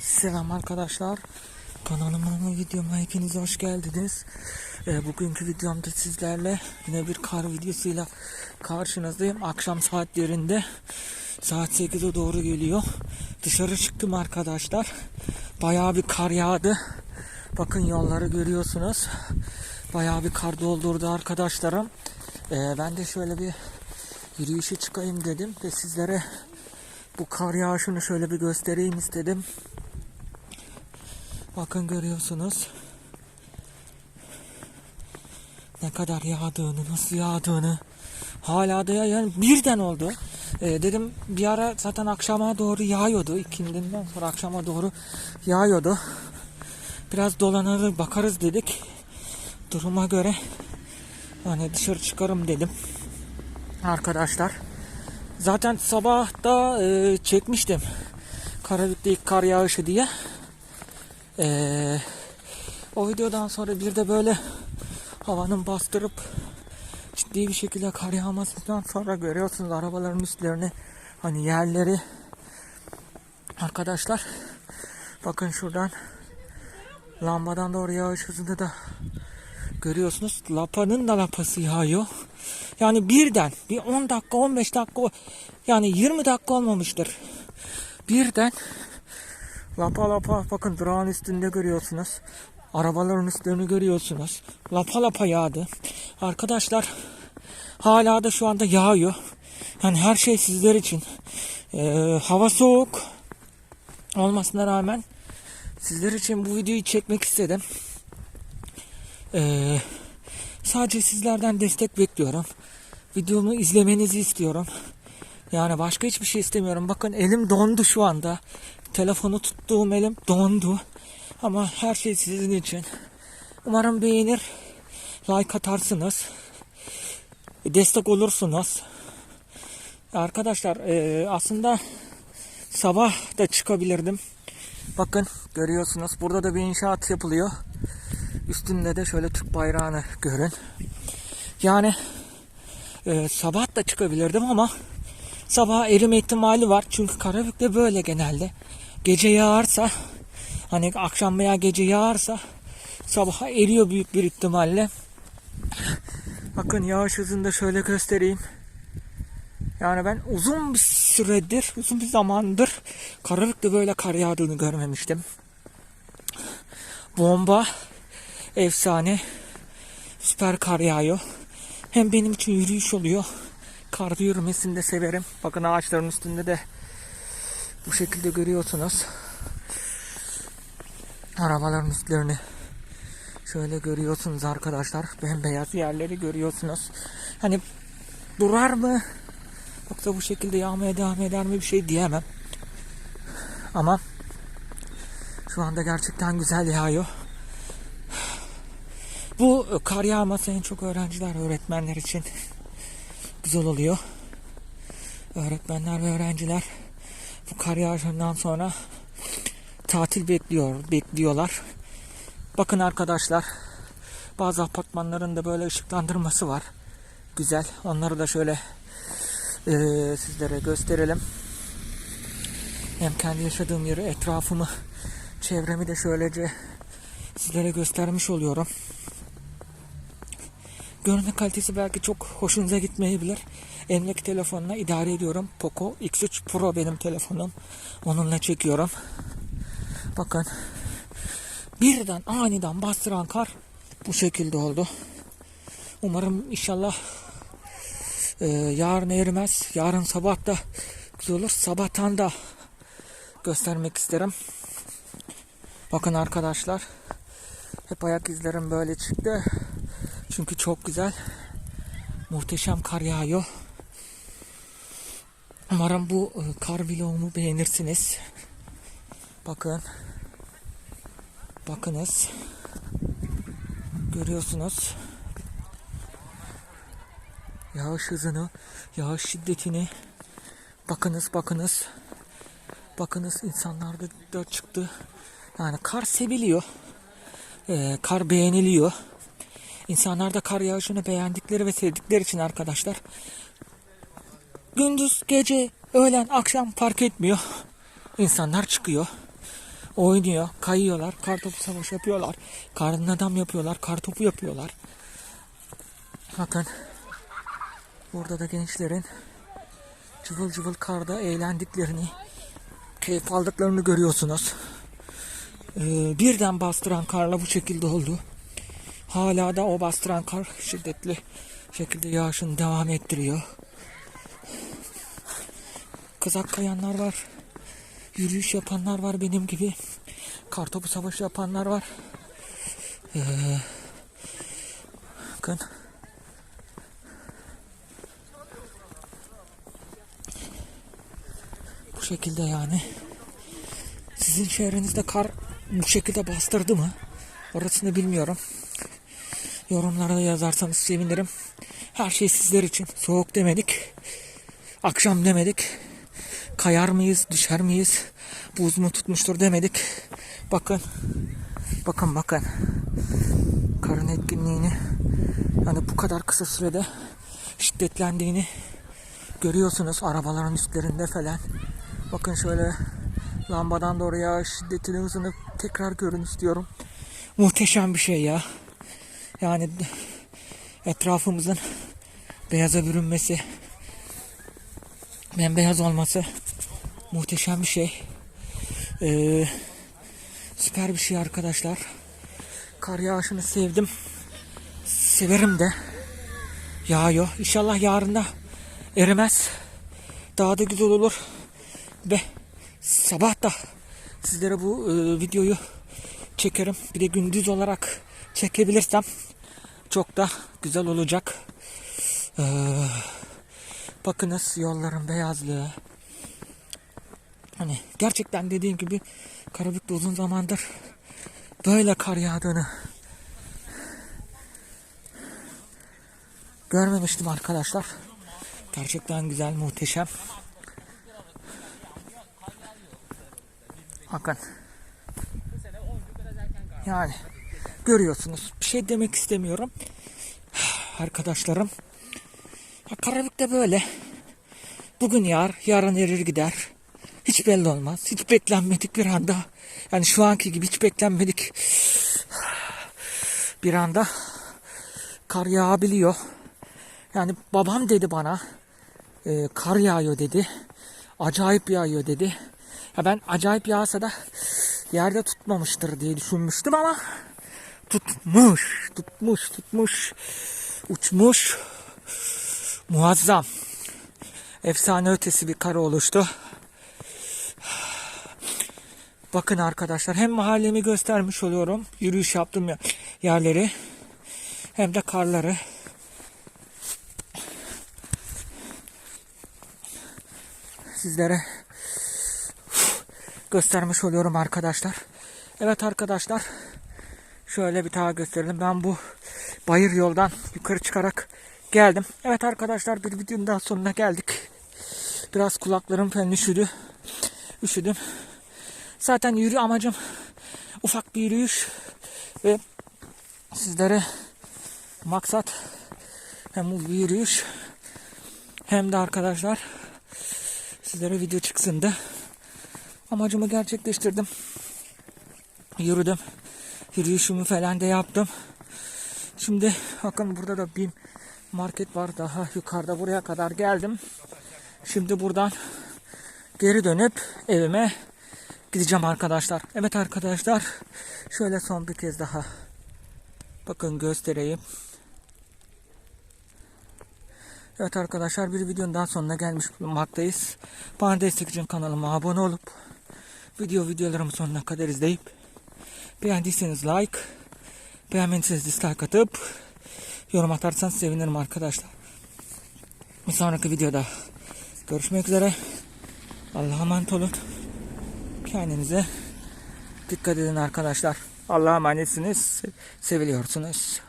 Selam arkadaşlar. Kanalıma videoma hepiniz hoş geldiniz. Ee, bugünkü videomda sizlerle yine bir kar videosuyla karşınızdayım. Akşam saatlerinde saat 8'e doğru geliyor. Dışarı çıktım arkadaşlar. Bayağı bir kar yağdı. Bakın yolları görüyorsunuz. Bayağı bir kar doldurdu arkadaşlarım. Ee, ben de şöyle bir yürüyüşe çıkayım dedim ve sizlere bu kar yağışını şöyle bir göstereyim istedim. Bakın görüyorsunuz. Ne kadar yağdığını, nasıl yağdığını. Hala da yani birden oldu. Ee, dedim bir ara zaten akşama doğru yağıyordu. İkindinden sonra akşama doğru yağıyordu. Biraz dolanır bakarız dedik. Duruma göre hani dışarı çıkarım dedim. Arkadaşlar. Zaten sabah da e, çekmiştim. Karabük'te ilk kar yağışı diye. Ee, o videodan sonra bir de böyle havanın bastırıp ciddi bir şekilde kar yağmasından sonra görüyorsunuz arabaların üstlerini hani yerleri. Arkadaşlar bakın şuradan lambadan doğru yağış hızını da görüyorsunuz. Lapanın da lapası yağıyor. Yani birden bir 10 dakika 15 dakika yani 20 dakika olmamıştır. Birden Lapa lapa bakın durağın üstünde görüyorsunuz. Arabaların üstlerini görüyorsunuz. Lapa lapa yağdı. Arkadaşlar hala da şu anda yağıyor. Yani her şey sizler için. Ee, hava soğuk olmasına rağmen sizler için bu videoyu çekmek istedim. Ee, sadece sizlerden destek bekliyorum. Videomu izlemenizi istiyorum. Yani başka hiçbir şey istemiyorum. Bakın elim dondu şu anda. Telefonu tuttuğum elim dondu. Ama her şey sizin için. Umarım beğenir, like atarsınız. Destek olursunuz. Arkadaşlar e, aslında sabah da çıkabilirdim. Bakın görüyorsunuz burada da bir inşaat yapılıyor. Üstünde de şöyle Türk bayrağını görün. Yani e, sabah da çıkabilirdim ama sabah erime ihtimali var. Çünkü Karabük'te böyle genelde. Gece yağarsa hani akşam veya gece yağarsa sabaha eriyor büyük bir ihtimalle. Bakın yağış hızını da şöyle göstereyim. Yani ben uzun bir süredir, uzun bir zamandır Karabük'te böyle kar yağdığını görmemiştim. Bomba, efsane, süper kar yağıyor. Hem benim için yürüyüş oluyor. Karda yürümesini de severim. Bakın ağaçların üstünde de bu şekilde görüyorsunuz. Arabaların üstlerini şöyle görüyorsunuz arkadaşlar. Bembeyaz yerleri görüyorsunuz. Hani durar mı? Yoksa bu şekilde yağmaya devam eder mi bir şey diyemem. Ama şu anda gerçekten güzel yağıyor. Bu kar yağması en çok öğrenciler, öğretmenler için güzel oluyor. Öğretmenler ve öğrenciler bu kar yağışından sonra tatil bekliyor, bekliyorlar. Bakın arkadaşlar, bazı apartmanların da böyle ışıklandırması var. Güzel. Onları da şöyle e, sizlere gösterelim. Hem kendi yaşadığım yeri, etrafımı, çevremi de şöylece sizlere göstermiş oluyorum. Görünme kalitesi belki çok hoşunuza gitmeyebilir. Elimdeki telefonla idare ediyorum. Poco X3 Pro benim telefonum. Onunla çekiyorum. Bakın. Birden aniden bastıran kar bu şekilde oldu. Umarım inşallah e, yarın erimez. Yarın sabah da güzel olur. Sabahtan da göstermek isterim. Bakın arkadaşlar. Hep ayak izlerim böyle çıktı. Çünkü çok güzel. Muhteşem kar yağıyor. Umarım bu e, kar vlogumu beğenirsiniz. Bakın. Bakınız. Görüyorsunuz. Yağış hızını, yağış şiddetini. Bakınız, bakınız. Bakınız insanlar da, da çıktı. Yani kar seviliyor. Ee, kar beğeniliyor. İnsanlar da kar yağışını beğendikleri ve sevdikleri için arkadaşlar gündüz, gece, öğlen, akşam fark etmiyor. İnsanlar çıkıyor. oynuyor, kayıyorlar, kartopu savaşı yapıyorlar, karın adam yapıyorlar, kartopu yapıyorlar. Bakın burada da gençlerin cıvıl cıvıl karda eğlendiklerini, keyif aldıklarını görüyorsunuz. Ee, birden bastıran karla bu şekilde oldu. Hala da o bastıran kar şiddetli şekilde yağışını devam ettiriyor. Kızak kayanlar var. Yürüyüş yapanlar var benim gibi. Kartopu savaşı yapanlar var. Ee, bakın. Bu şekilde yani. Sizin şehrinizde kar bu şekilde bastırdı mı? Orasını bilmiyorum. Yorumlara yazarsanız sevinirim. Her şey sizler için. Soğuk demedik. Akşam demedik. Kayar mıyız, düşer miyiz? Buz mu tutmuştur demedik. Bakın. Bakın bakın. Karın etkinliğini yani bu kadar kısa sürede şiddetlendiğini görüyorsunuz arabaların üstlerinde falan. Bakın şöyle lambadan doğru yağış şiddetini hızını tekrar görün istiyorum. Muhteşem bir şey ya. Yani etrafımızın beyaza bürünmesi, bembeyaz olması muhteşem bir şey. Ee, süper bir şey arkadaşlar. Kar yağışını sevdim. Severim de. Yağıyor. İnşallah yarın da erimez. Daha da güzel olur. Ve sabah da sizlere bu e, videoyu çekerim. Bir de gündüz olarak çekebilirsem çok da güzel olacak. Ee, bakınız yolların beyazlığı. Hani gerçekten dediğim gibi Karabük'te uzun zamandır böyle kar yağdığını görmemiştim arkadaşlar. Gerçekten güzel, muhteşem. Bakın. Yani görüyorsunuz. Bir şey demek istemiyorum. Arkadaşlarım. Ya Karabük'te böyle. Bugün yağar, yarın erir gider. Hiç belli olmaz. Hiç beklenmedik bir anda. Yani şu anki gibi hiç beklenmedik. Bir anda kar yağabiliyor. Yani babam dedi bana e, kar yağıyor dedi. Acayip yağıyor dedi. Ya ben acayip yağsa da yerde tutmamıştır diye düşünmüştüm ama tutmuş, tutmuş, tutmuş, uçmuş. Muazzam. Efsane ötesi bir kar oluştu. Bakın arkadaşlar hem mahallemi göstermiş oluyorum. Yürüyüş yaptığım yerleri hem de karları. Sizlere göstermiş oluyorum arkadaşlar. Evet arkadaşlar. Şöyle bir daha gösterelim. Ben bu bayır yoldan yukarı çıkarak geldim. Evet arkadaşlar bir videonun daha sonuna geldik. Biraz kulaklarım falan üşüdü. Üşüdüm. Zaten yürü amacım ufak bir yürüyüş ve sizlere maksat hem bu yürüyüş hem de arkadaşlar sizlere video çıksın da amacımı gerçekleştirdim. Yürüdüm. Yürüyüşümü falan da yaptım. Şimdi bakın burada da bir market var daha yukarıda buraya kadar geldim. Şimdi buradan geri dönüp evime gideceğim arkadaşlar. Evet arkadaşlar şöyle son bir kez daha bakın göstereyim. Evet arkadaşlar bir videonun daha sonuna gelmiş bulunmaktayız. Bana destek için kanalıma abone olup video videolarımı sonuna kadar izleyip beğendiyseniz like beğenmediyseniz dislike atıp yorum atarsanız sevinirim arkadaşlar. Bir sonraki videoda görüşmek üzere. Allah'a emanet olun. Kendinize dikkat edin arkadaşlar. Allah'a emanetsiniz. Seviliyorsunuz.